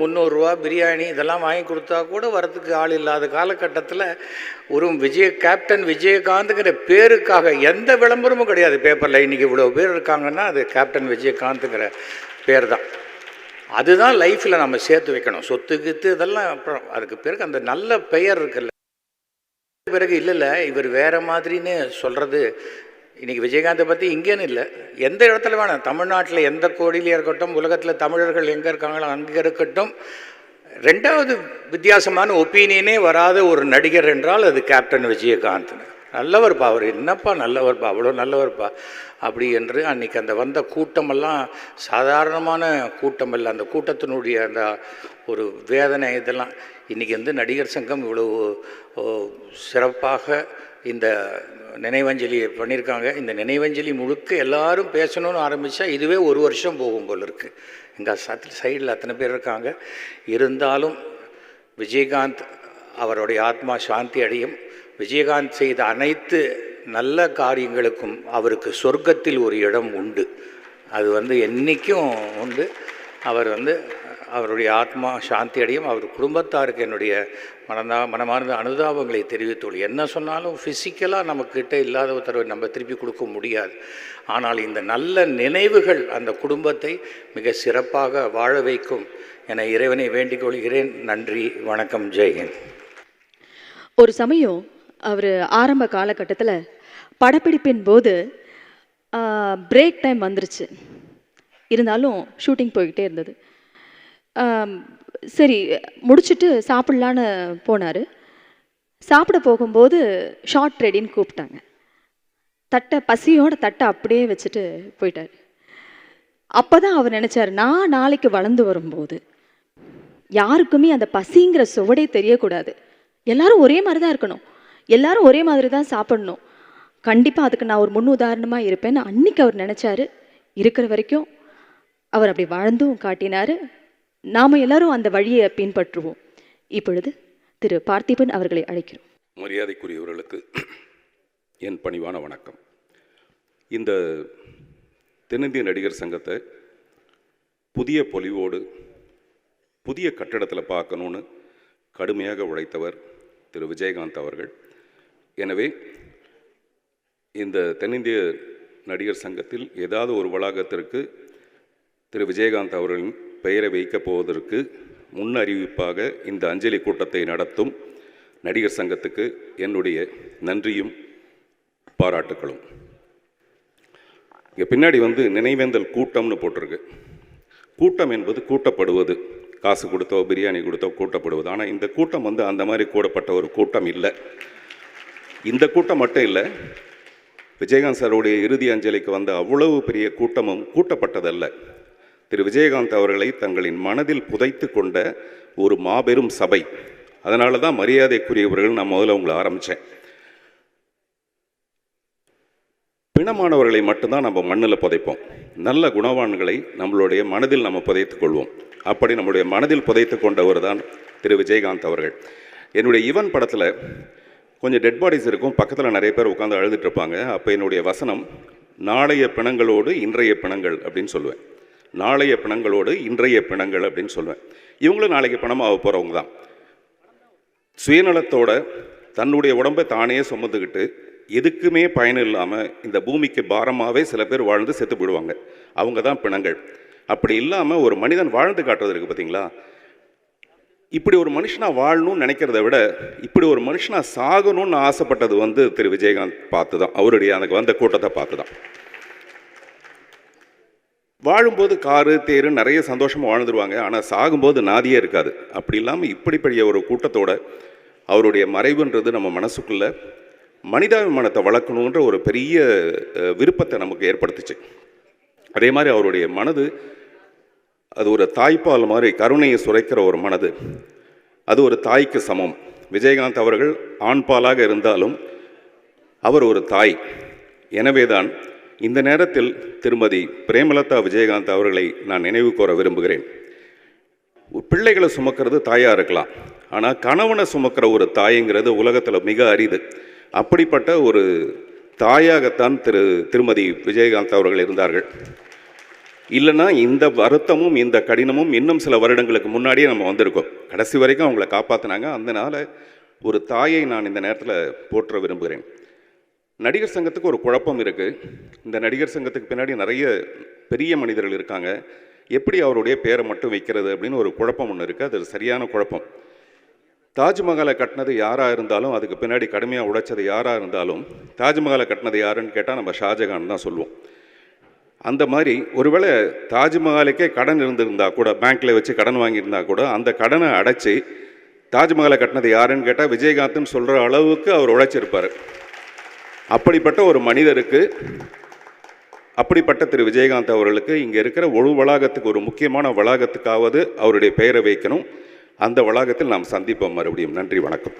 முந்நூறுரூவா பிரியாணி இதெல்லாம் வாங்கி கொடுத்தா கூட வரத்துக்கு ஆள் இல்லாத காலகட்டத்தில் ஒரு விஜய கேப்டன் விஜயகாந்துங்கிற பேருக்காக எந்த விளம்பரமும் கிடையாது. பேப்பரில் இன்றைக்கி இவ்வளோ பேர் இருக்காங்கன்னா அது கேப்டன் விஜயகாந்துங்கிற பேர் தான் அதுதான் லைஃப்பில் நம்ம சேர்த்து வைக்கணும். சொத்து கித்து இதெல்லாம் அப்புறம் அதுக்கு பிறகு அந்த நல்ல பெயர் இருக்குல்ல. பிறகு இல்லை இல்லை இவர் வேறு மாதிரின்னு சொல்கிறது இன்றைக்கி விஜயகாந்தை பற்றி இங்கேன்னு இல்லை. எந்த இடத்துல வேணாம். தமிழ்நாட்டில் எந்த கோடியிலே இருக்கட்டும் உலகத்தில் தமிழர்கள் எங்கே இருக்காங்களோ அங்கே இருக்கட்டும். ரெண்டாவது வித்தியாசமான ஒப்பீனியனே வராத ஒரு நடிகர் என்றால் அது கேப்டன் விஜயகாந்த். நல்லவர்ப்பா அவர். என்னப்பா நல்லவர்ப்பா அவ்வளோ நல்லவர்ப்பா அப்படி என்று அன்றைக்கி அந்த வந்த கூட்டமெல்லாம் சாதாரணமான கூட்டம் இல்லை. அந்த கூட்டத்தினுடைய அந்த ஒரு வேதனை இதெல்லாம். இன்றைக்கி வந்து நடிகர் சங்கம் இவ்வளவு சிறப்பாக இந்த நினைவஞ்சலி பண்ணியிருக்காங்க இந்த நினைவஞ்சலி முழுக்க எல்லாரும் பேசணும்னு ஆரம்பித்தா இதுவே ஒரு வருஷம் போகும் போல் இருக்குது எங்கள் சத் சைடில் அத்தனை பேர் இருக்காங்க. இருந்தாலும் விஜயகாந்த் அவருடைய ஆத்மா சாந்தி அடையும். விஜயகாந்த் செய்த அனைத்து நல்ல காரியங்களுக்கும் அவருக்கு சொர்க்கத்தில் ஒரு இடம் உண்டு. அது வந்து என்றைக்கும் உண்டு. அவர் வந்து அவருடைய ஆத்மா சாந்தி அடையும் அவர் குடும்பத்தாருக்கு என்னுடைய மனதா மனமார்ந்த அனுதாபங்களை தெரிவித்துள்ளு என்ன சொன்னாலும் ஃபிசிக்கலாக நம்மக்கிட்ட இல்லாத ஒருத்தரவை நம்ம திருப்பி கொடுக்க முடியாது. ஆனால் இந்த நல்ல நினைவுகள் அந்த குடும்பத்தை மிக சிறப்பாக வாழ வைக்கும் என இறைவனை வேண்டிக் கொள்கிறேன். நன்றி வணக்கம் ஜெய்ஹிந்த் ஒரு சமயம் அவர் ஆரம்ப காலகட்டத்தில் படப்பிடிப்பின் போது பிரேக் டைம் வந்துருச்சு. இருந்தாலும் ஷூட்டிங் போய்கிட்டே இருந்தது. சரி முடிச்சுட்டு சாப்பிட்லான்னு போனார். சாப்பிட போகும்போது ஷார்ட் ரெடின்னு கூப்பிட்டாங்க. தட்டை பசியோட தட்டை அப்படியே வச்சுட்டு போயிட்டார். அப்போ தான் அவர் நினச்சார் நான் நாளைக்கு வளர்ந்து வரும்போது யாருக்குமே அந்த பசிங்கிற சுவடே தெரியக்கூடாது. எல்லாரும் ஒரே மாதிரி தான் இருக்கணும். எல்லாரும் ஒரே மாதிரி தான் சாப்பிடணும். கண்டிப்பாக அதுக்கு நான் ஒரு முன் உதாரணமாக இருப்பேன்னு அன்னைக்கு அவர் நினச்சாரு. இருக்கிற வரைக்கும் அவர் அப்படி வாழ்ந்தும் காட்டினார். நாம் எல்லாரும் அந்த வழியை பின்பற்றுவோம். இப்பொழுது திரு பார்த்திபன் அவர்களை அழைக்கிறோம். மரியாதைக்குரியவர்களுக்கு என் பணிவான வணக்கம். இந்த தென்னிந்திய நடிகர் சங்கத்தை புதிய பொலிவோடு புதிய கட்டடத்தில் பார்க்கணுன்னு கடுமையாக உழைத்தவர் திரு விஜயகாந்த் அவர்கள். எனவே இந்த தென்னிந்திய நடிகர் சங்கத்தில் ஏதாவது ஒரு வளாகத்திற்கு திரு விஜயகாந்த் அவர்களின் பெயரை வைக்கப் போவதற்கு முன் அறிவிப்பாக இந்த அஞ்சலி கூட்டத்தை நடத்தும் நடிகர் சங்கத்துக்கு என்னுடைய நன்றியும் பாராட்டுக்களும். இங்கே பின்னாடி வந்து நினைவேந்தல் கூட்டம்னு போட்டிருக்கு. கூட்டம் என்பது கூட்டப்படுவது. காசு கொடுத்தோ பிரியாணி கொடுத்தோ கூட்டப்படுவது. ஆனால் இந்த கூட்டம் வந்து அந்த மாதிரி கூடப்பட்ட ஒரு கூட்டம் இல்லை. இந்த கூட்டம் மட்டும் இல்லை விஜயகாந்த் சாருடைய இறுதி அஞ்சலிக்கு வந்த அவ்வளவு பெரிய கூட்டமும் கூட்டப்பட்டதல்ல. திரு விஜயகாந்த் அவர்களை தங்களின் மனதில் புதைத்து கொண்ட ஒரு மாபெரும் சபை. அதனால தான் மரியாதைக்குரியவர்கள் நான் முதல்ல உங்களை ஆரம்பித்தேன் பிணமானவர்களை மட்டும்தான் நம்ம மண்ணில் புதைப்போம். நல்ல குணவான்களை நம்மளுடைய மனதில் நம்ம புதைத்துக் கொள்வோம். அப்படி நம்முடைய மனதில் புதைத்து கொண்டவர் தான் திரு விஜயகாந்த் அவர்கள். என்னுடைய ஈவன் படத்தில் கொஞ்சம் டெட் பாடிஸ் இருக்கும். பக்கத்தில் நிறைய பேர் உட்காந்து அழுதுட்டு இருப்பாங்க. அப்போ என்னுடைய வசனம் நாளைய பிணங்களோடு இன்றைய பிணங்கள் அப்படின்னு சொல்லுவேன். நாளைய பிணங்களோடு இன்றைய பிணங்கள் அப்படின்னு சொல்லுவேன் இவங்களும் நாளைக்கு பணமாக போகிறவங்க தான். சுயநலத்தோட தன்னுடைய உடம்பை தானே சுமந்துக்கிட்டு எதுக்குமே பயன் இல்லாமல் இந்த பூமிக்கு பாரமாகவே சில பேர் வாழ்ந்து செத்து போயிடுவாங்க. அவங்க தான் பிணங்கள். அப்படி இல்லாமல் ஒரு மனிதன் வாழ்ந்து காட்டுறது இருக்குது பார்த்தீங்களா இப்படி ஒரு மனுஷனாக வாழணும்னு நினைக்கிறத விட இப்படி ஒரு மனுஷனாக சாகணும்னு ஆசைப்பட்டது வந்து திரு விஜயகாந்த் பார்த்து தான் அவருடைய அந்த வந்த கூட்டத்தை பார்த்து தான் வாழும்போது காரு தேரு நிறைய சந்தோஷமாக வாழ்ந்துருவாங்க. ஆனால் சாகும்போது நாதியே இருக்காது. அப்படி இல்லாமல் இப்படிப்படிய ஒரு கூட்டத்தோட அவருடைய மறைவுன்றது நம்ம மனசுக்குள்ள மனிதாபிமானத்தை வளர்க்கணுன்ற ஒரு பெரிய விருப்பத்தை நமக்கு ஏற்படுத்துச்சு. அதே மாதிரி அவருடைய மனது அது ஒரு தாய்ப்பால் மாதிரி கருணையை சுரைக்கிற ஒரு மனது. அது ஒரு தாய்க்கு சமம். விஜயகாந்த் அவர்கள் ஆண்பாலாக இருந்தாலும் அவர் ஒரு தாய். எனவேதான் இந்த நேரத்தில் திருமதி பிரேமலதா விஜயகாந்த் அவர்களை நான் நினைவு கூற விரும்புகிறேன். பிள்ளைகளை சுமக்கிறது தாயாக இருக்கலாம். ஆனால் கணவனை சுமக்கிற ஒரு தாய்ங்கிறது உலகத்தில் மிக அரிது. அப்படிப்பட்ட ஒரு தாயாகத்தான் திரு திருமதி விஜயகாந்த் அவர்கள் இருந்தார்கள். இல்லைன்னா இந்த வருத்தமும் இந்த கடினமும் இன்னும் சில வருடங்களுக்கு முன்னாடியே நம்ம வந்திருக்கோம். கடைசி வரைக்கும் அவங்கள காப்பாற்றினாங்க அதனால் ஒரு தாயை நான் இந்த நேரத்தில் போற்ற விரும்புகிறேன். நடிகர் சங்கத்துக்கு ஒரு குழப்பம் இருக்குது இந்த நடிகர் சங்கத்துக்கு பின்னாடி நிறைய பெரிய மனிதர்கள் இருக்காங்க. எப்படி அவருடைய பேரை மட்டும் வைக்கிறது அப்படின்னு ஒரு குழப்பம் ஒன்று இருக்குது அது சரியான குழப்பம். தாஜ்மஹாலை கட்டினது யாராக இருந்தாலும் அதுக்கு பின்னாடி கடுமையாக உழைச்சது யாராக இருந்தாலும் தாஜ்மஹாலை கட்டினது யாருன்னு கேட்டால் நம்ம ஷாஜகான் தான் சொல்லுவோம். அந்த மாதிரி ஒருவேளை தாஜ்மஹாலுக்கே கடன் இருந்திருந்தா கூட பேங்க்கில் வச்சு கடன் வாங்கியிருந்தா கூட அந்த கடனை அடைச்சி தாஜ்மஹாலை கட்டினது யாருன்னு கேட்டால் விஜயகாந்த்னு சொல்கிற அளவுக்கு அவர் உழைச்சிருப்பார். அப்படிப்பட்ட ஒரு மனிதருக்கு அப்படிப்பட்ட திரு விஜயகாந்த் அவர்களுக்கு இங்கே இருக்கிற ஒரு வளாகத்துக்கு ஒரு முக்கியமான வளாகத்துக்காவது அவருடைய பெயரை வைக்கணும். அந்த வளாகத்தில் நாம் சந்திப்போம் மறுபடியும். நன்றி வணக்கம்.